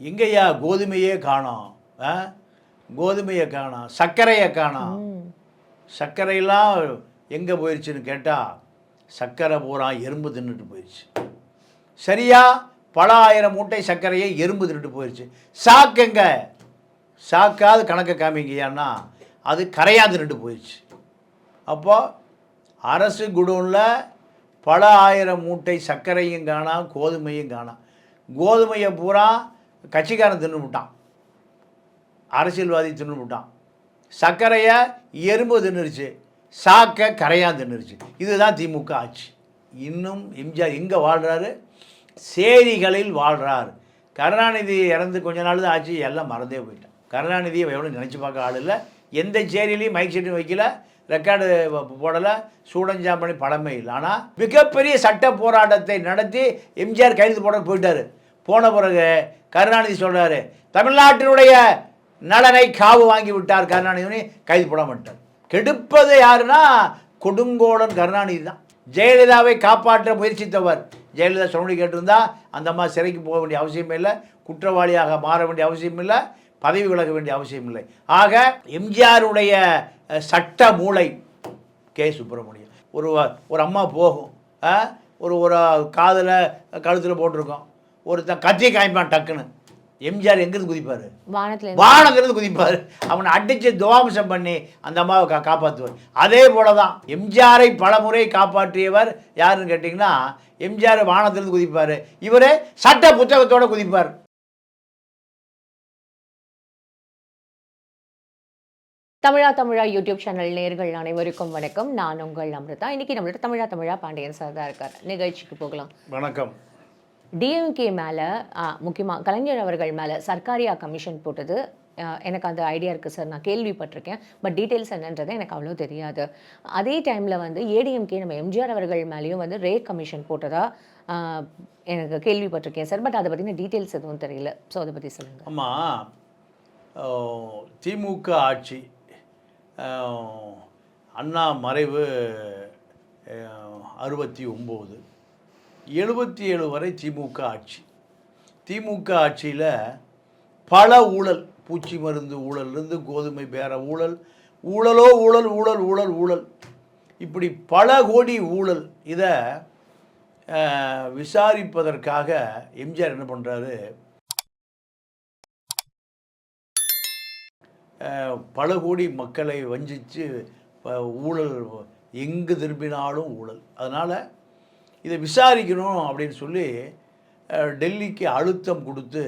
எங்கய்யா கோதுமையே காணோம் கோதுமையை காணோம் சர்க்கரையை காணோம். சர்க்கரையெல்லாம் எங்கே போயிடுச்சுன்னு கேட்டால் சர்க்கரை பூரா எறும்பு தின்னுட்டு போயிடுச்சு சரியா? பல ஆயிரம் மூட்டை சர்க்கரையை எறும்பு தின்னுட்டு போயிடுச்சு சாக்குங்க சாக்காது கணக்கை காமிங்கய்யான்னா அது கரையா தின்னுட்டு போயிடுச்சு அப்போ அரசு குடோனில் பல ஆயிரம் மூட்டை சர்க்கரையும் காணாம் கோதுமையும் காணாம் கோதுமையை பூரா கட்சிக்காரன் தின்னு விட்டான் அரசியல்வாதி தின்னு விட்டான் சர்க்கரையை எறும்பு தின்னுருச்சு. சாக்க கரையான் தின்னுருச்சு. இதுதான் திமுக ஆட்சி. இன்னும் எம்ஜிஆர் எங்கே வாழ்கிறாரு சேரிகளில் வாழ்கிறார் கருணாநிதி இறந்து கொஞ்ச நாள் தான் ஆச்சு. எல்லாம் மறந்தே போயிட்டான். கருணாநிதியை எவ்வளோ நினச்சி பார்க்க ஆள் இல்லை. எந்த சேரிலையும் மைக் செட்டும் வைக்கல. ரெக்கார்டு போடலை. சூடஞ்சாம்பணி படமே இல்லை. ஆனால் மிகப்பெரிய சட்ட போராட்டத்தை நடத்தி எம்ஜிஆர் கைது போட போயிட்டார். போன பிறகு கருணாநிதி சொல்கிறாரு தமிழ்நாட்டினுடைய நலனை காவு வாங்கி விட்டார் கருணாநிதி. கைது போட மாட்டார் கெடுப்பது யாருன்னா கொடுங்கோடன் கருணாநிதி தான். ஜெயலலிதாவை காப்பாற்ற முயற்சித்தவர். ஜெயலலிதா சொன்னி கேட்டிருந்தா அந்த அம்மா சிறைக்கு போக வேண்டிய அவசியமே இல்லை குற்றவாளியாக மாற வேண்டிய அவசியம் இல்லை பதவி விலக வேண்டிய அவசியம் இல்லை. ஆக எம்ஜிஆருடைய சட்ட மூளை கே. சுப்பிரமணியம் ஒரு ஒரு அம்மா போகும். ஒரு ஒரு காதில் கழுத்தில் போட்டிருக்கோம். ஒருத்தன் கத்தி காய்ப்பான் டக்குன்னு. எம்ஜிஆர் எங்கேருந்து குதிப்பார்? வானத்துல இருந்து. வானங்கிறது குதிப்பார். அவனை அடித்து துவாம்சம் பண்ணி அந்த அம்மாவை கா காப்பாற்றுவார் அதே போல தான் எம்ஜிஆரை பலமுறை காப்பாற்றியவர் யாருன்னு கேட்டிங்கன்னா எம்ஜிஆர் வானத்திலிருந்து குதிப்பார். இவரே சட்ட புத்தகத்தோட குதிப்பார். தமிழா தமிழா யூடியூப் சேனல் நேர்கள் அனைவருக்கும் வணக்கம். நான் உங்கள் அமிர்தா. இன்னைக்கு நம்மளோட தமிழா தமிழா பாண்டியன் சார் தான் இருக்கார். நிகழ்ச்சிக்கு போகலாம். வணக்கம். டிஎம்கே மேலே முக்கியமாக கலைஞர் அவர்கள் மேலே சர்க்காரியா கமிஷன் போட்டது எனக்கு அந்த ஐடியா இருக்குது சார். நான் கேள்விப்பட்டிருக்கேன். பட் டீட்டெயில்ஸ் என்னன்றது எனக்கு அவ்வளோ தெரியாது. அதே டைமில் வந்து ஏடிஎம்கே நம்ம எம்ஜிஆர் அவர்கள் மேலேயும் வந்து ரே கமிஷன் போட்டதா எனக்கு கேள்விப்பட்டிருக்கேன் சார். பட் அதை பற்றின டீட்டெயில்ஸ் எதுவும் தெரியல. ஸோ அதை பற்றி சொல்லுங்கள் ஆமாம் திமுக ஆட்சி அண்ணா மறைவு அறுபத்தி ஒம்பது. எழுபத்தி ஏழு வரை திமுக ஆட்சி. திமுக ஆட்சியில் பல ஊழல் பூச்சி மருந்து ஊழல்லேருந்து கோதுமை பேர ஊழல் ஊழலோ ஊழல் ஊழல் ஊழல் ஊழல். இப்படி பல கோடி ஊழல் இதை விசாரிப்பதற்காக எம்ஜிஆர் என்ன பண்ணுறாரு பல கோடி மக்களை வஞ்சித்து ஊழல் எங்கு திரும்பினாலும் ஊழல். அதனால் இதை விசாரிக்கணும் அப்படின்னு சொல்லி டெல்லிக்கு அழுத்தம் கொடுத்து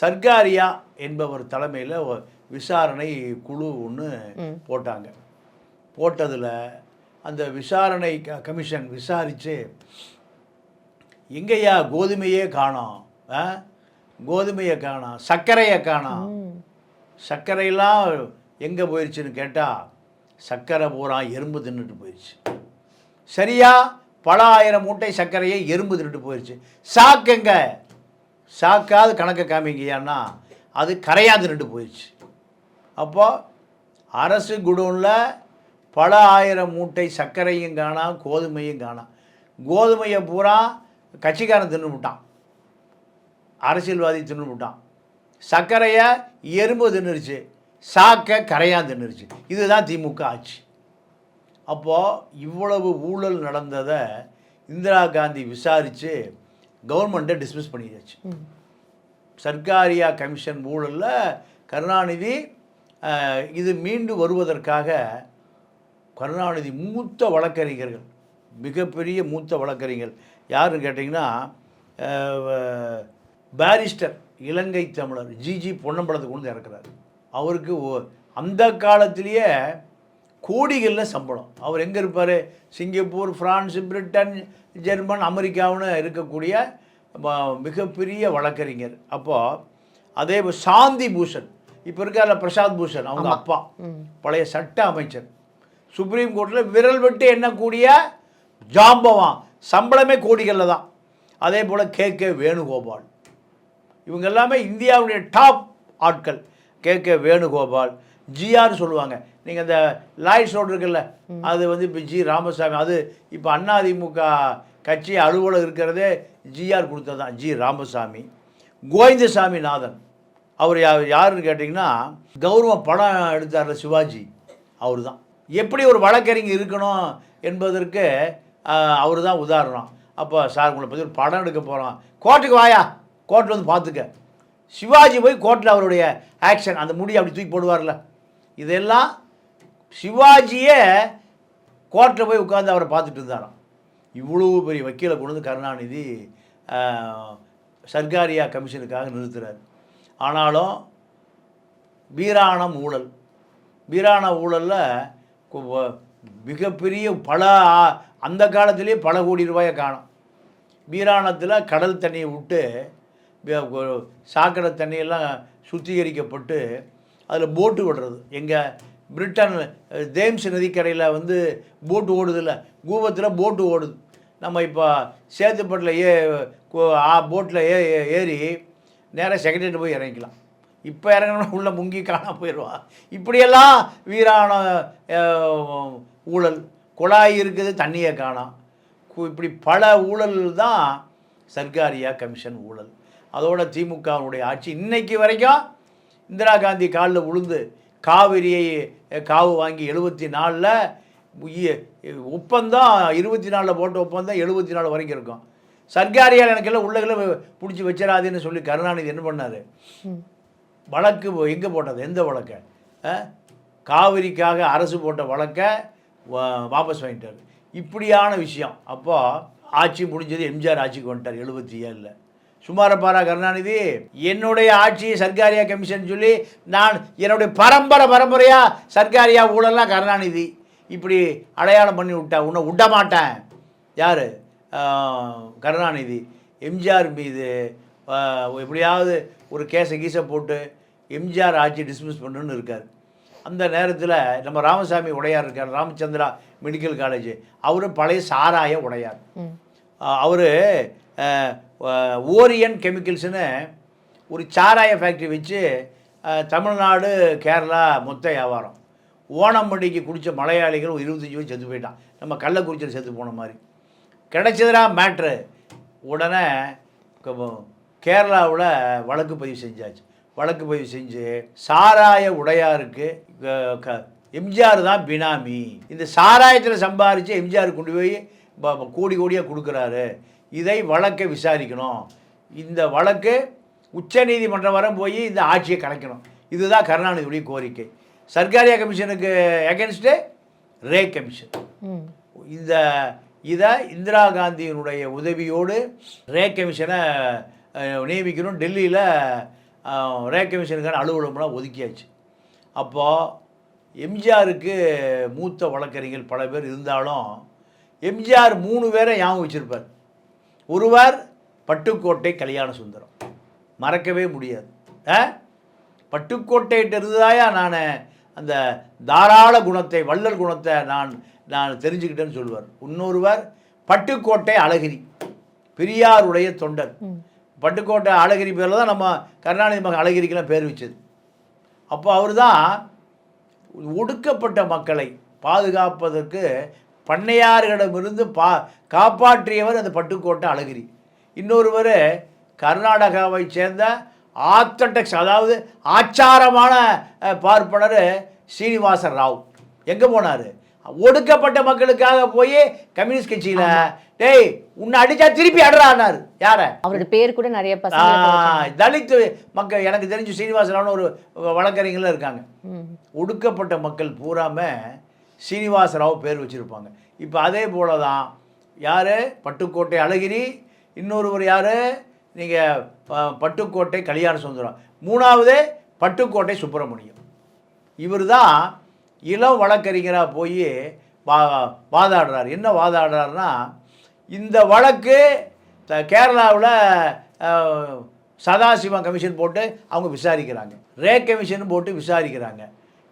சர்க்காரியா என்பவர் தலைமையில் விசாரணை குழு ஒன்று போட்டாங்க. போட்டதில் அந்த விசாரணை க கமிஷன் விசாரித்து எங்கய்யா கோதுமையே காணோம் கோதுமையை காணோம் சர்க்கரையை காணோம். சர்க்கரையெல்லாம் எங்கே போயிடுச்சுன்னு கேட்டால் சர்க்கரை பூரா எறும்பு தின்னுட்டு போயிடுச்சு சரியா? பல ஆயிரம் மூட்டை சர்க்கரையை எறும்பு திருட்டு போயிடுச்சு சாக்குங்க சாக்காது கணக்கை காமிங்கய்யான்னா அது கரையா திருட்டு போயிடுச்சு அப்போது அரசு குடோனில் பல ஆயிரம் மூட்டை சர்க்கரையும் காணாம் கோதுமையும் காணாம். கோதுமையை பூரா கட்சிக்காரன் தின்னு விட்டான். அரசியல்வாதி தின்னு விட்டான். சர்க்கரையை எறும்பு தின்னுருச்சு. சாக்க கரையான் தின்னுருச்சு. இதுதான் திமுக ஆட்சி. அப்போது இவ்வளவு ஊழல் நடந்ததை இந்திரா காந்தி விசாரித்து கவர்மெண்ட்டை டிஸ்மிஸ் பண்ணியாச்சு. சர்க்காரியா கமிஷன் ஊழலில் கருணாநிதி இது மீண்டு வருவதற்காக கருணாநிதி மூத்த வழக்கறிஞர்கள் மிகப்பெரிய மூத்த வழக்கறிஞர் யாருன்னு கேட்டிங்கன்னா பாரிஸ்டர் இலங்கை தமிழர் ஜிஜி பொன்னம்பலத்தை கொண்டு இறக்குறாரு. அவருக்கு அந்த காலத்திலேயே கோடிகளில் சம்பளம். அவர் எங்கே இருப்பார்? சிங்கப்பூர் பிரான்ஸ் பிரிட்டன் ஜெர்மன் அமெரிக்காவுன்னு இருக்கக்கூடிய மிகப்பெரிய வழக்கறிஞர். அப்போது அதே சாந்தி பூஷன். இப்போ இருக்கார்ல பிரசாத் பூஷன் அவங்க அப்பா. பழைய சட்ட அமைச்சர். சுப்ரீம் கோர்ட்டில் விரல் விட்டு எண்ணக்கூடிய ஜாம்பவான். சம்பளமே கோடிகளில் தான். அதே போல் கே. கே. வேணுகோபால். இவங்க எல்லாமே இந்தியாவுடைய டாப் ஆட்கள். கே. கே. வேணுகோபால் ஜிஆர் சொல்லுவாங்க. நீங்கள் இந்த லாய்ஸ் ரோடு இருக்குல்ல அது வந்து இப்போ ஜி ராமசாமி அது இப்போ அதிமுக கட்சி அலுவலகம் இருக்கிறதே ஜிஆர் கொடுத்தது தான் ஜி ராமசாமி. கோவிந்தசாமி நாதன் அவர் யா யாருன்னு கேட்டிங்கன்னா கௌரவ படம் எடுத்தார்ல சிவாஜி அவர் தான் எப்படி ஒரு வழக்கறிஞர் இருக்கணும் என்பதற்கு அவர் தான் உதாரணம். அப்போ சார் உங்களை பற்றி ஒரு படம் எடுக்க போகிறோம் கோர்ட்டுக்கு வாயா? கோர்ட்டில் வந்து பார்த்துக்க சிவாஜி போய் கோர்ட்டில் அவருடைய ஆக்ஷன் அந்த முடி அப்படி தூக்கி போடுவார்ல. இதெல்லாம் சிவாஜியே கோர்ட்டில் போய் உட்காந்து அவரை பார்த்துட்டு இருந்தாராம். இவ்வளோ பெரிய வக்கீலை கொண்டு வந்து கருணாநிதி சர்க்காரியா கமிஷனுக்காக நிறுத்துகிறார் ஆனாலும் வீராணம் ஊழல். வீராண ஊழலில் மிகப்பெரிய பல அந்த காலத்திலேயே பல கோடி ரூபாயை காணும். வீராணத்தில் கடல் தண்ணியை விட்டு சாக்கடை தண்ணியெல்லாம் சுத்திகரிக்கப்பட்டு அதில் போட்டு விடுறது. எங்கள் பிரிட்டன் ஜேம்ஸ் தேம்ஸ் நதிக்கரையில் வந்து போட்டு ஓடுதில்ல? கூபத்தில் போட்டு ஓடுது. நம்ம இப்போ சேத்துப்பட்டில் ஏ போட்டில் ஏ ஏ- ஏறி நேராக செக்ரட்டரி போய் இறங்கிக்கலாம். இப்போ இறங்கணும்னா உள்ள முங்கி காணாம போயிடுவான் இப்படியெல்லாம் வீரான ஊழல். குழாய் இருக்குது தண்ணியை காணாம். இப்படி பல ஊழல் தான் சர்க்காரியா கமிஷன் ஊழல். அதோட திமுகவுடைய ஆட்சி இன்னைக்கு வரைக்கும் இந்திரா காந்தி காலில் விழுந்து காவிரியை காவு வாங்கி எழுபத்தி நாலில் ஒப்பந்தம் இருபத்தி நாலில் போட்ட ஒப்பந்தம் எழுபத்தி நாலு வரைக்கும் இருக்கும். சர்க்காரியால் எனக்கெல்லாம் உள்ளகளை பிடிச்சி வச்சிடாதுன்னு சொல்லி கருணாநிதி என்ன பண்ணார்? வழக்கு எங்கே போட்டது? எந்த வழக்கை? காவிரிக்காக அரசு போட்ட வழக்கை வா- வாபஸ் வாங்கிட்டார். இப்படியான விஷயம். அப்போ ஆட்சி முடிஞ்சது எம்ஜிஆர் ஆட்சிக்கு வந்துட்டார் எழுபத்தி ஏழில். சுமாரப்பாரா கருணாநிதி என்னுடைய ஆட்சி சர்க்காரியா கமிஷன் சொல்லி நான் என்னுடைய பரம்பரை பரம்பரையாக சர்க்காரியா ஊழல்லாம் கருணாநிதி. இப்படி அடையாளம் பண்ணி விட்டா உன்னை விட மாட்டேன். யார்? கருணாநிதி. எம்ஜிஆர் மீது எப்படியாவது ஒரு கேஸை கீசை போட்டு எம்ஜிஆர் ஆட்சி டிஸ்மிஸ் பண்ணணும்னு இருக்கார். அந்த நேரத்தில் நம்ம ராமசாமி உடையார் இருக்கார். ராமச்சந்திரா மெடிக்கல் காலேஜ் அவரும் பழைய சாராய உடையார். அவர் ஓரியன் கெமிக்கல்ஸ்னு ஒரு சாராய ஃபேக்ட்ரி வச்சு தமிழ்நாடு கேரளா மொத்த வியாபாரம். ஓணம் குடித்த மலையாளிகள் ஒரு இருபத்தஞ்சி பேர் செத்து போயிட்டான். நம்ம கள்ளக்குறிச்சியில் செத்து போன மாதிரி. கிடைச்சதுனா மேட்ரு உடனே கேரளாவில் வழக்கு பதிவு செஞ்சாச்சு. வழக்கு பதிவு செஞ்சு சாராய உடையாருக்கு க- எம்ஜிஆர் தான் பினாமி. இந்த சாராயத்தில் சம்பாரித்து எம்ஜிஆர் கொண்டு போய் கோடி கோடியாக கொடுக்குறாரு. இதை வழக்கை விசாரிக்கணும். இந்த வழக்கு உச்சநீதிமன்றம் வரை போய் இந்த ஆட்சியை கலைக்கணும். இதுதான் கருணாநிதியுடைய கோரிக்கை. சர்க்காரியா கமிஷனுக்கு எகென்ஸ்டு ரே கமிஷன். இந்த இதை இந்திரா காந்தியினுடைய உதவியோடு ரே கமிஷனை நியமிக்கணும். டெல்லியில் ரே கமிஷனுக்கான அலுவலகம்லாம் ஒதுக்கியாச்சு. அப்போது எம்ஜிஆருக்கு மூத்த வழக்கறிஞர்கள் பல பேர் இருந்தாலும் எம்ஜிஆர் மூணு பேரை ஞாபகம் வச்சிருப்பார். ஒருவர் பட்டுக்கோட்டை கல்யாண சுந்தரம். மறக்கவே முடியாது. ஆ? பட்டுக்கோட்டையிட்ட இருந்ததாயா நான் அந்த தாராள குணத்தை வள்ளல் குணத்தை நான் நான் தெரிஞ்சுக்கிட்டேன்னு சொல்லுவார். இன்னொருவர் பட்டுக்கோட்டை அழகிரி பெரியாருடைய தொண்டர். பட்டுக்கோட்டை அழகிரி பேரில் தான் நம்ம கருணாநிதி மகன் அழகிரிக்கெல்லாம் பேர் வச்சது. அப்போ அவர் தான் ஒடுக்கப்பட்ட மக்களை பாதுகாப்பதற்கு பண்ணையார்களிடமிருந்து பா காப்பாற்றியவர் அந்த பட்டுக்கோட்டை அழகிரி. இன்னொருவர் கர்நாடகாவை சேர்ந்த ஆர்த்தடக்ஸ் அதாவது ஆச்சாரமான பார்ப்பனர் சீனிவாச ராவ். எங்கே போனார்? ஒடுக்கப்பட்ட மக்களுக்காக போய் கம்யூனிஸ்ட் கட்சியில். டேய் உன்னை அடித்தா திருப்பி அடுறானார் யாரை? அவரோட பேர் கூட நிறைய ஆ, பசங்க தலித் மக்கள் எனக்கு தெரிஞ்சு சீனிவாசராவ்னு ஒரு வழக்கறிஞர்கள் இருக்காங்க. ஒடுக்கப்பட்ட மக்கள் பூராம சீனிவாசராவ் பேர் வச்சுருப்பாங்க. இப்போ அதே போல தான் யார்? பட்டுக்கோட்டை அழகிரி. இன்னொருவர் யார்? நீங்கள் பட்டுக்கோட்டை கல்யாண சுந்தரம். மூணாவது பட்டுக்கோட்டை சுப்பிரமணியம். இவர் தான் இளம் வழக்கறிஞராக போய் வா வாதாடுறார். என்ன வாதாடுறாருன்னா இந்த வழக்கு கேரளாவில் சதாசிவம் கமிஷன் போட்டு அவங்க விசாரிக்கிறாங்க. ரே கமிஷன் போட்டு விசாரிக்கிறாங்க.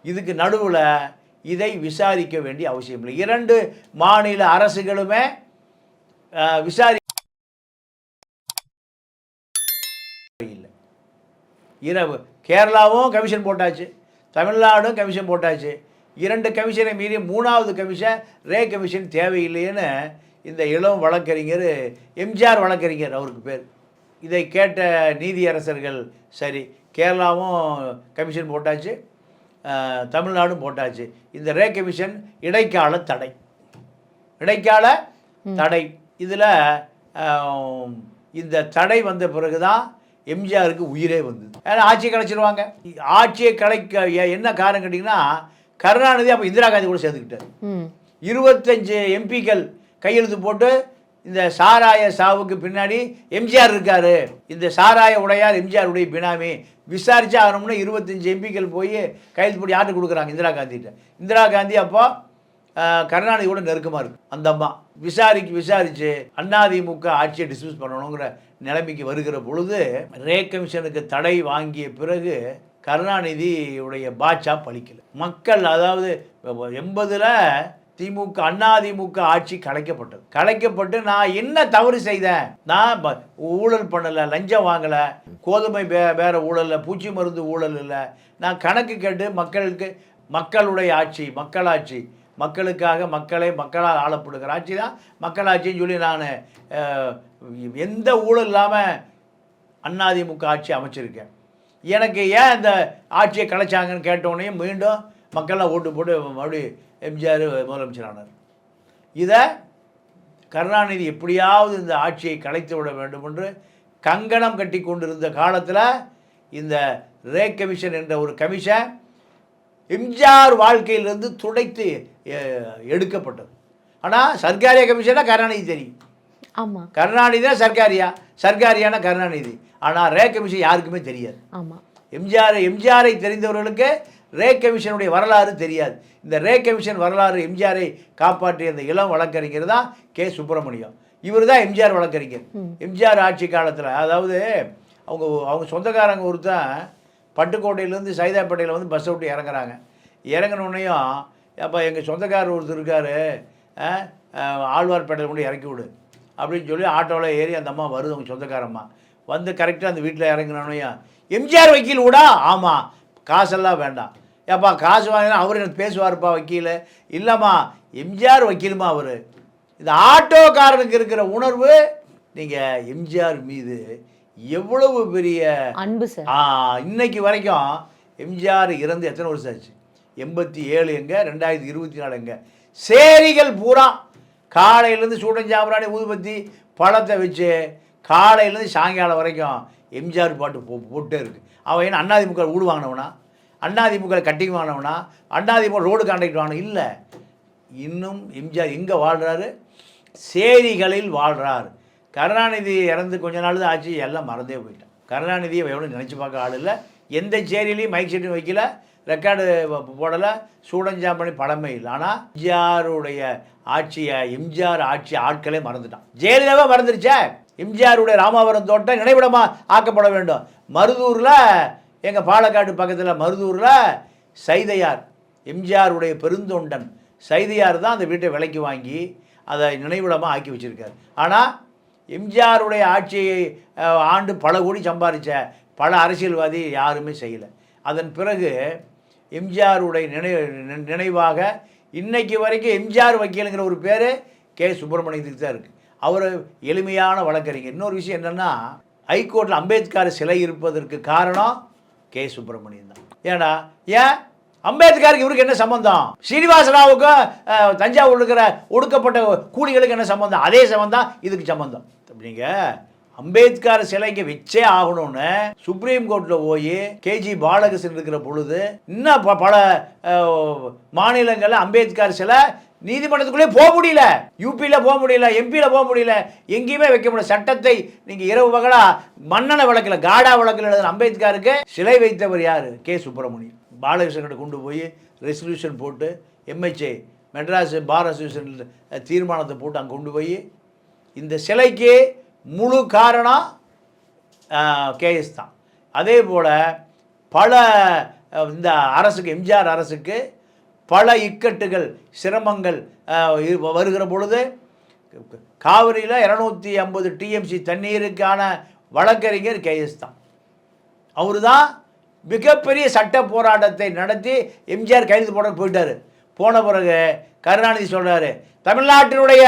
இதுக்கு நடுவில் இதை விசாரிக்க வேண்டிய அவசியம் இல்லை. இரண்டு மாநில அரசுகளுமே விசாரி இல்லை. இரவு கேரளாவும் கமிஷன் போட்டாச்சு தமிழ்நாடும் கமிஷன் போட்டாச்சு. இரண்டு கமிஷனை மீறி மூணாவது கமிஷன் ரே கமிஷன் தேவையில்லைன்னு இந்த இளம் வழக்கறிஞர் எம்ஜிஆர் வழக்கறிஞர் அவருக்கு பேர். இதை கேட்ட நீதியரசர்கள் சரி கேரளாவும் கமிஷன் போட்டாச்சு தமிழ்நாடும் போட்டாச்சு. இந்த ரே கமிஷன் இடைக்கால தடை. இடைக்கால தடை. இதில் இந்த தடை வந்த பிறகு தான் எம்ஜிஆருக்கு உயிரே வந்தது. ஏன்னா ஆட்சியை கலைச்சிருவாங்க. ஆட்சியை கலைக்க என்ன காரணம் கேட்டிங்கன்னா கருணாநிதி அப்போ இந்திரா காந்தி கூட சேர்ந்துக்கிட்டார். இருபத்தஞ்சு எம்பிக்கள் கையெழுத்து போட்டு இந்த சாராய சாவுக்கு பின்னாடி எம்ஜிஆர் இருக்காரு. இந்த சாராய உடையார் எம்ஜிஆருடைய பினாமி. விசாரிச்சு ஆகணும்னு இருபத்தஞ்சு எம்பிக்கள் போய் கையெழுத்து போட்டு ஆட்டு கொடுக்குறாங்க? இந்திரா காந்திகிட்ட. இந்திரா காந்தி அப்போ கருணாநிதியோட நெருக்கமாக இருக்கு. அந்த அம்மா. விசாரிக்கு விசாரிச்சு அதிமுக ஆட்சியை டிஸ்மிஸ் பண்ணணுங்கிற நிலைமைக்கு வருகிற பொழுது ரே கமிஷனுக்கு தடை வாங்கிய பிறகு கருணாநிதியுடைய பாட்சா பலிக்கல மக்கள் அதாவது எண்பதில் திமுக அதிமுக ஆட்சி கலைக்கப்பட்டது கலைக்கப்பட்டு நான் என்ன தவறு செய்தேன்? நான் ப- ஊழல் பண்ணலை லஞ்சம் வாங்கலை கோதுமை வே வேற ஊழல் பூச்சி மருந்து ஊழல் இல்லை. நான் கணக்கு கேட்டு மக்களுக்கு மக்களுடைய ஆட்சி மக்களாட்சி மக்களுக்காக மக்களை மக்களால் ஆளப்படுகிற ஆட்சி தான் மக்களாட்சின்னு சொல்லி நான் எந்த ஊழல் இல்லாமல் அதிமுக ஆட்சி அமைச்சிருக்கேன். எனக்கு ஏன் இந்த ஆட்சியை கலைச்சாங்கன்னு கேட்டோடனே மீண்டும் மக்கள்லாம் ஓட்டு போட்டு மறுபடியும் எம்ஜிஆர் முதலமைச்சர் ஆனார் இதை கருணாநிதி எப்படியாவது இந்த ஆட்சியை கலைத்து விட வேண்டும் என்று கங்கணம் கட்டி கொண்டிருந்த காலத்தில் இந்த ரே கமிஷன் என்ற ஒரு கமிஷன் எம்ஜிஆர் வாழ்க்கையிலிருந்து துடைத்து எடுக்கப்பட்டது. ஆனால் சர்க்காரிய கமிஷனாக கருணாநிதி தெரியும். ஆமா. கருணாநிதி தான் சர்க்காரியா? சர்க்காரியான கருணாநிதி. ஆனால் ரே கமிஷன் யாருக்குமே தெரியாது. ஆமா. எம்ஜிஆர் எம்ஜிஆரை தெரிந்தவர்களுக்கு ரே கமிஷனுடைய வரலாறு தெரியாது. இந்த ரே கமிஷன் வரலாறு எம்ஜிஆரை காப்பாற்றிய அந்த இளம் வழக்கறிஞர் தான் கே. சுப்பிரமணியம். இவர் தான் எம்ஜிஆர் வழக்கறிஞர். எம்ஜிஆர் ஆட்சி காலத்தில் அதாவது அவங்க அவங்க சொந்தக்காரங்க ஒருத்தன் பட்டுக்கோட்டையிலேருந்து சைதாப்பேட்டையில் வந்து பஸ்ஸை விட்டு இறங்குறாங்க. இறங்கினோடனையும் அப்போ எங்கள் சொந்தக்காரர் ஒருத்தர் இருக்கார். ஆழ்வார்பேட்டையில் கொண்டு இறக்கி விடு. அப்படின்னு சொல்லி ஆட்டோவில் ஏறி அந்த அம்மா வருது அவங்க சொந்தக்காரம்மா வந்து கரெக்டாக அந்த வீட்டில் இறங்கினோனையும் எம்ஜிஆர் வக்கீல் விடா ஆமாம் காசெல்லாம் வேண்டாம். ஏப்பா காசு வாங்கினா அவர் எனக்கு பேசுவார்ப்பா வக்கீல். இல்லைம்மா எம்ஜிஆர் வக்கீலுமா அவர். இந்த ஆட்டோக்காரனுக்கு இருக்கிற உணர்வு நீங்கள் எம்ஜிஆர் மீது எவ்வளவு பெரிய அன்பு சார். இன்னைக்கு வரைக்கும் எம்ஜிஆர் இறந்து எத்தனை வருஷம் ஆச்சு? எண்பத்தி ஏழு எங்க ரெண்டாயிரத்தி இருபத்தி நாலு எங்க? சேரிகள் பூரா காலையிலேருந்து சூடஞ்சாம்பிராணி ஊதுபத்தி பழத்தை வச்சு காலையிலேருந்து சாயங்காலம் வரைக்கும் எம்ஜிஆர் பாட்டு போ போட்டே இருக்கு. அவன் என்ன அண்ணாதிமுக வீடு வாங்கினவனா? அண்ணாதிமுக கட்டிங் வாங்கினவனா? அண்ணாதிமுக ரோடு கான்ட்ராக்ட் வாங்கின? இல்லை. இன்னும் எம்ஜிஆர் எங்கே வாழ்கிறாரு சேரிகளில் வாழ்கிறார் கருணாநிதி இறந்து கொஞ்ச நாள் தான் ஆச்சு. எல்லாம் மறந்தே போயிட்டான். கருணாநிதியை எவ்வளோ நினச்சி பார்க்க ஆள் இல்லை. எந்த சேரியிலையும் மைக் செட்டும் வைக்கல. ரெக்கார்டு போடலை. சூடஞ்சாம்பணி படமே இல்லை. ஆனால் எம்ஜிஆருடைய ஆட்சியை எம்ஜிஆர் ஆட்சி ஆட்களே மறந்துட்டான். ஜெயலலிதாவே மறந்துருச்சே? எம்ஜிஆருடைய ராமாவரம் தோட்டம் நினைவிடமாக ஆக்கப்பட வேண்டும். மருதூரில் எங்கள் பாலக்காடு பக்கத்தில் மருதூரில் சைதையார் எம்ஜிஆருடைய பெருந்தொண்டன். சைதையார் தான் அந்த வீட்டை விலைக்கு வாங்கி அதை நினைவிடமாக ஆக்கி வச்சிருக்காரு. ஆனால் எம்ஜிஆருடைய ஆட்சியை ஆண்டு பல கோடி சம்பாதிச்ச பல அரசியல்வாதி யாருமே செய்யலை. அதன் பிறகு எம்ஜிஆருடைய நினை நினை- நினைவாக இன்றைக்கு வரைக்கும் எம்ஜிஆர் வக்கீலுங்கிற ஒரு பேர் கே. சுப்பிரமணியத்துக்கு தான் இருக்குது அவர் எளிமையான வழக்கறிஞர். இன்னொரு விஷயம் என்னென்னா ஹைகோர்ட்டில் அம்பேத்கர் சிலை இருப்பதற்கு காரணம் கே. சுப்பிரமணியன் தான். ஏன்னா ஏன்? அம்பேத்கருக்கு இவருக்கு என்ன சம்பந்தம்? ஸ்ரீனிவாசராவுக்கும் தஞ்சாவூர் இருக்கிற ஒடுக்கப்பட்ட கூலிகளுக்கு என்ன சம்பந்தம்? அதே சம்பந்தம் இதுக்கு சம்பந்தம். நீங்கள் அம்பேத்கர் சிலைக்கு வச்சே ஆகணும்னு சுப்ரீம் கோர்ட்டில் போய் கேஜி பாலகிருஷ்ணன் இருக்கிற பொழுது இன்னும் ப- பல மாநிலங்களில் மாநிலங்கள்ல அம்பேத்கர் சிலை நீதிமன்றத்துக்குள்ளே போக முடியல. யூபியில் போக முடியல எம்பியில் போக முடியல. எங்கேயுமே வைக்க முடியல. சட்டத்தை நீங்கள் இரவு பகலா மன்னனை வழக்கில் காடா வழக்கில் எழுதின அம்பேத்கருக்கு சிலை வைத்தவர் யார்? கே சுப்பிரமணியம் பாலகிருஷ்ணன்கிட்ட கொண்டு போய் ரெசல்யூஷன் போட்டு எம்ஹெச்ஏ மெட்ராஸ் பார் அசோசியேஷன் தீர்மானத்தை போட்டு அங்கே கொண்டு போய் இந்த சிலைக்கு முழு காரணம் கேஎஸ் தான் அதே போல் பல இந்த அரசுக்கு எம்ஜிஆர் அரசுக்கு பல இக்கட்டுகள் சிரமங்கள் வருகிற பொழுது காவிரியில் இரநூத்தி ஐம்பது டிஎம்சி தண்ணீருக்கான வழக்கறிஞர் கேஎஸ் தான் அவர் தான் மிகப்பெரிய சட்ட போராட்டத்தை நடத்தி எம்ஜிஆர் கைது போட போயிட்டார். போன பிறகு கருணாநிதி சொல்கிறாரு தமிழ்நாட்டினுடைய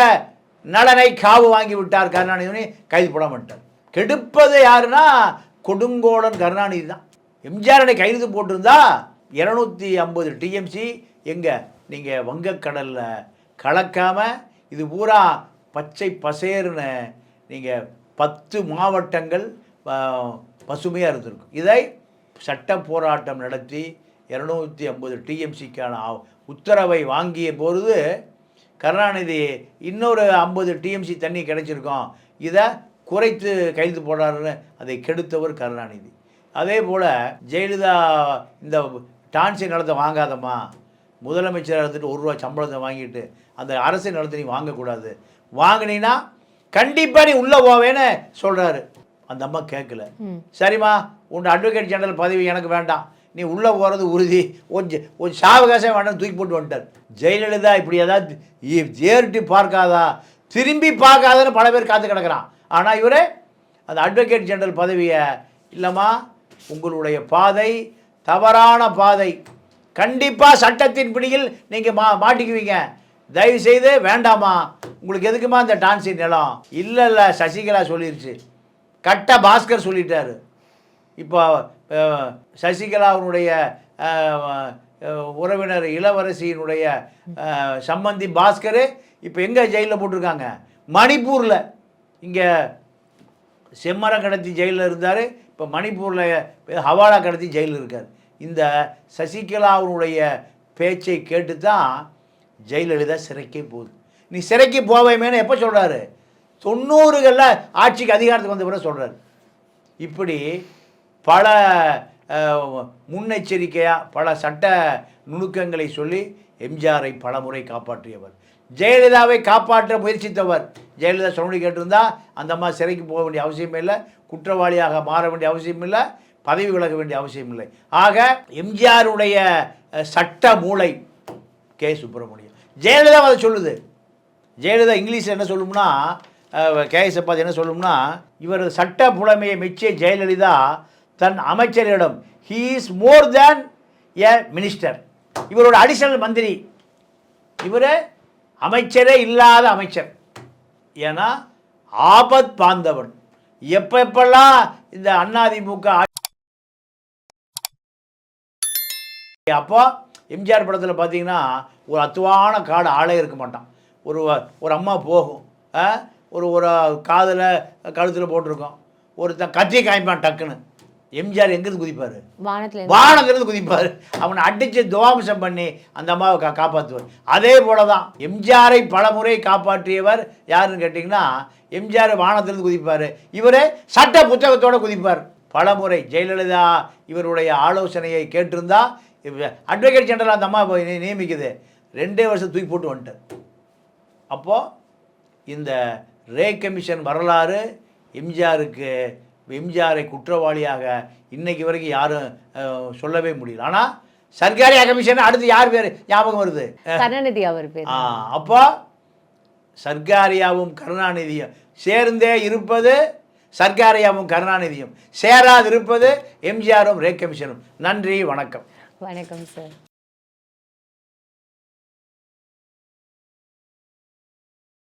நலனை காவு வாங்கி விட்டார் கருணாநிதி கைது போட மாட்டார் கெடுப்பது யாருன்னா கொடுங்கோடன் கருணாநிதி தான். எம்ஜிஆரனை கைது போட்டிருந்தா இரநூத்தி ஐம்பது டிஎம்சி எங்கே நீங்கள் வங்கக்கடலில் கலக்காமல் இது பூரா பச்சை பசேர்னு நீங்கள் பத்து மாவட்டங்கள் பசுமையாக இருந்திருக்கும். இதை சட்ட போராட்டம் நடத்தி இரநூத்தி ஐம்பது டிஎம்சிக்கான உத்தரவை வாங்கிய பொழுது கருணாநிதி இன்னொரு ஐம்பது டிஎம்சி தண்ணி கிடைச்சிருக்கோம். இதை குறைத்து கைது போடுறாருன்னு அதை கெடுத்தவர் கருணாநிதி. அதே போல் ஜெயலலிதா இந்த டான்ஸி நிலத்தை வாங்காதம்மா. முதலமைச்சராக இருந்துட்டு ஒரு ரூபா சம்பளத்தை வாங்கிட்டு அந்த அரசு நிலத்தை நீ வாங்கக்கூடாது. வாங்கினீன்னா கண்டிப்பாக நீ உள்ளே போவேன்னு சொல்கிறாரு அந்த அம்மா கேட்கல. சரிம்மா உன் அட்வொகேட் ஜெனரல் பதவி எனக்கு வேண்டாம். நீ உள்ளே போகிறது உறுதி. கொஞ்சம் ஒரு சாவகாசம் வேண்டாம் தூக்கி போட்டு வந்துட்டார். ஜெயலலிதா இப்படி ஏதாவது ஏறிட்டு பார்க்காதா? திரும்பி பார்க்காதன்னு பல பேர் காத்து கிடக்கிறான். ஆனால் இவர் அந்த அட்வொகேட் ஜெனரல் பதவியை இல்லைம்மா உங்களுடைய பாதை தவறான பாதை. கண்டிப்பாக சட்டத்தின் பிடியில் நீங்கள் மா மாட்டிக்குவீங்க. தயவு செய்து வேண்டாமா? உங்களுக்கு எதுக்குமா இந்த டான்ஸின் நிலம்? இல்லை இல்லை சசிகலா சொல்லிருச்சு. கட்ட பாஸ்கர் சொல்லிட்டாரு. இப்போ அஹ், சசிகலா அவருடைய உறவினர் இளவரசியினுடைய சம்பந்தி பாஸ்கர் இப்போ எங்கே ஜெயிலில் போட்டிருக்காங்க? மணிப்பூரில். இங்கே செம்மரம் கடத்தி ஜெயிலில் இருந்தார். இப்போ மணிப்பூரில் ஹவாலா கடத்தி ஜெயிலில் இருக்கார். இந்த சசிகலாவுடைய பேச்சை கேட்டு தான் ஜெயலலிதா சிறைக்கே போகுது. நீ சிறைக்கு போவேமேனு எப்போ சொல்கிறாரு தொண்ணூறுகளில் ஆட்சிக்கு அதிகாரத்துக்கு வந்த பிறகு சொல்கிறார் இப்படி பல முன்னெச்சரிக்கையாக பல சட்ட நுணுக்கங்களை சொல்லி எம்ஜிஆரை பல முறை காப்பாற்றியவர். ஜெயலலிதாவை காப்பாற்ற முயற்சித்தவர். ஜெயலலிதா சொன்னபடி கேட்டிருந்தா அந்த அம்மா சிறைக்கு போக வேண்டிய அவசியம் இல்லை குற்றவாளியாக மாற வேண்டிய அவசியம் இல்லை பதவி விலக வேண்டிய அவசியம் இல்லை. ஆக எம்ஜிஆருடைய சட்ட மூளை கே. சுப்பிரமணியம். ஜெயலலிதா அதை சொல்லுது. ஜெயலலிதா இங்கிலீஷில் என்ன சொல்லும்னா கேஎஸ் பார்த்து என்ன சொல்லும்னா இவர் சட்ட புலமையை மெச்சிய ஜெயலலிதா தன் அமைச்சரிடம் he is more than a minister இவரோட அடிஷனல் மந்திரி. இவர் அமைச்சரே இல்லாத அமைச்சர். ஏன்னா ஆபத் பாந்தவன் எப்போ எப்பெல்லாம் இந்த அண்ணாதிமுக அப்போ எம்ஜிஆர் படத்தில் பார்த்தீங்கன்னா ஒரு அத்துவான காடு ஆளே இருக்க மாட்டான். ஒரு ஒரு அம்மா போகும். ஆ? ஒரு ஒரு காதில் கழுத்தில் போட்டிருக்கோம். ஒருத்தன் கத்தி காய்ப்பான் டக்குன்னு. எம்ஜிஆர் எங்கேருந்து குதிப்பார்? வானங்கிருந்து குதிப்பார். அவனை அடித்து துவாம்சம் பண்ணி அந்த அம்மாவை கா காப்பாற்றுவார் அதே போல தான் எம்ஜிஆரை பல முறை காப்பாற்றியவர் யாருன்னு கேட்டிங்கன்னா எம்ஜிஆர் வானத்திலிருந்து குதிப்பார். இவரே சட்ட புத்தகத்தோட குதிப்பார். பல முறை ஜெயலலிதா இவருடைய ஆலோசனையை கேட்டிருந்தா அட்வொகேட் ஜெனரல் அந்த அம்மா நியமிக்குது. ரெண்டே வருஷம் தூக்கி போட்டு வந்துட்டார். அப்போது இந்த ரே கமிஷன் வரலாறு எம்ஜிஆருக்கு எம்ஜிஆரை குற்றவாளியாக இன்னைக்கு வரைக்கும் யாரும் சொல்லவே முடியல. ஆனால் சர்க்காரியா கமிஷன் அடுத்து யார் பேர் ஞாபகம் வருது? கருணாநிதி அவர் பேர். அப்போ சர்க்காரியாவும் கருணாநிதியும் சேர்ந்தே இருப்பது சர்க்காரியாவும் கருணாநிதியும். சேராது இருப்பது எம்ஜிஆரும் ரே கமிஷனும். நன்றி வணக்கம். வணக்கம் சார்.